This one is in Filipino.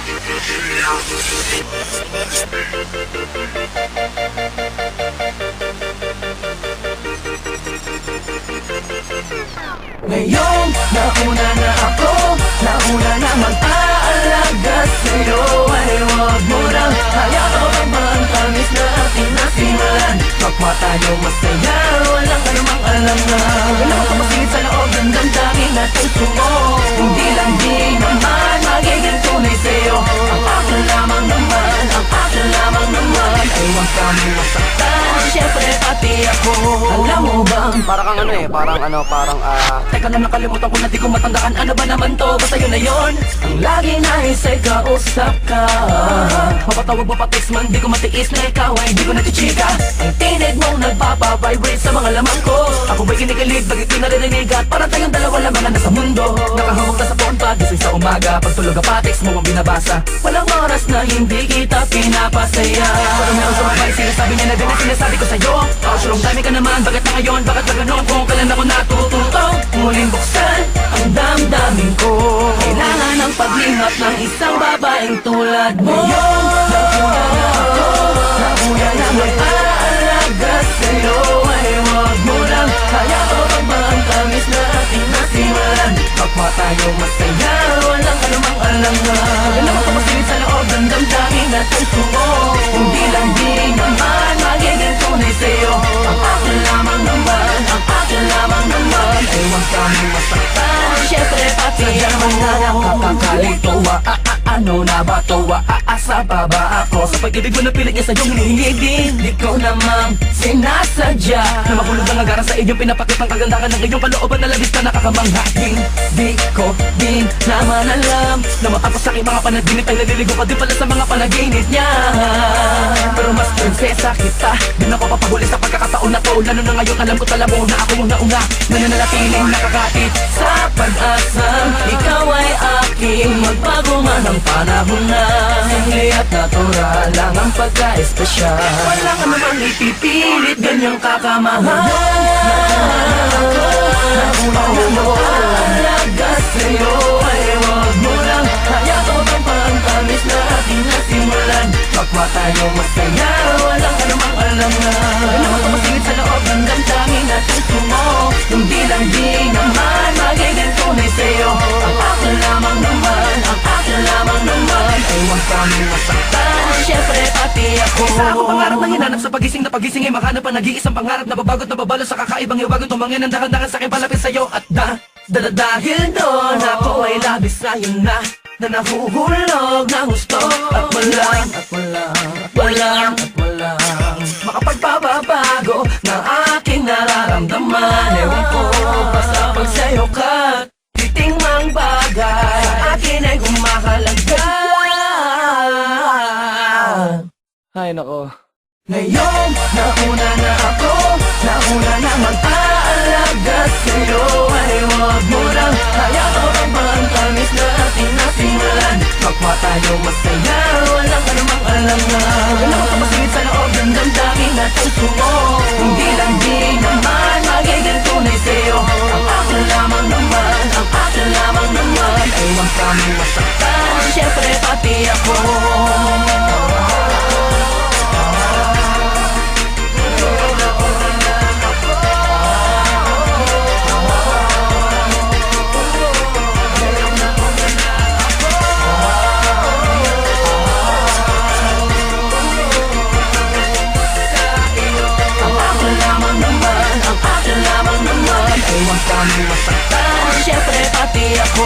Ngayon, nauna na ako Nauna na mag-aalaga sa'yo. Ay huwag mo nang hayaan Ang tamis na ating nasimulan Kapwa tayo masaya Walang anumang alam na. Walang kamasingit sa loob ng damdamin natin sumo Hindi lang di Para kang ano eh, parang ano, parang ah... Teka na nakalimutan ko na di ko matandaan. Ano ba naman to? Basta yun na yun. Ang lagi nais ay kausap ka. Mapatawag mo pa text man Di ko matiis na ikaw ay di ko nachichika Ang tinig mong nagpapavibrate sa mga laman ko. Ako ba'y kinikilig? Bakit di naririnig? At parang tayong dalawa lamang na nasa mundo. Nakahawak na sa umaga Pag tulog ka pa text mo ang binabasa Walang oras na hindi kita pinapasaya Pero meron sa mga sinasabi niya na ang sinasabi ko sa'yo Ouch, long time ka naman Bakit na ngayon? Bakit ba ganun? Kung kailan ako natututong Muling buksan ang damdamin ko Kailangan ng paglingap ng isang babaeng tulad mo Ngayon, nauna na ako Nauna na mag-aalaga tayo masaya. Walang anumang alam na Walang makamasingit sa loob ng damdamin natin sumo Hindi lang di naman Magiging tunay sa'yo. Ang akin lamang naman Ang akin lamang naman. Ay huwag kami masaktan. Siyempre pati ako. na Nakakakalito Ano na ba to? Ah, ah, Asa pa ba ako? Sa pag-ibig mo na pilit niya sa'yo hinihilig din Di ko namang sinasadya. Na mahulog ang agaran sa iyong pinapakit ng kagandahan ng iyong kalooban na labis na nakakamanghating Di ko din naman alam Na matapos aking mga panaginip ay naliligo pa din pala sa mga panaginip niya. Pero mas prinsesa kita Di na ako papahuli sa pagkakataon na to. Lalo na ngayon alam ko tala mo na ako yung nauna. Na nananatiling nakakatid sa pag-asang Ikaw ay aking magbago man ang panahon na. Simple at natural lang ang pagka-espesyal. Walang anumang ipipilit ganyang kakamahal Nauna na mag-aalaga sa'yo Ay huwag mo lang Kaya ko bang pantamis na ating nasimulan Kapwa tayo masaya Isa ako pangarap na hinanap sa pagising na pagising Ay makanap ang nag-iisang pangarap na babagot na babalo Sa kakaibang iwagon tumangin ang dahan-dahan sa akin palapit sa'yo At da, da, da dahil doon Ako ay labis na yun na na nahuhulog ng gusto At walang, at walang, at walang, at walang Makapagpapabago ng aking nararamdaman. Ewan ko, basta pag sa'yo ka Ay, nako. Ngayon, nauna na ako Nauna na mag-aalaga sa'yo Ay huwag mo lang Kaya ko bang masaktan Siyempre pati ako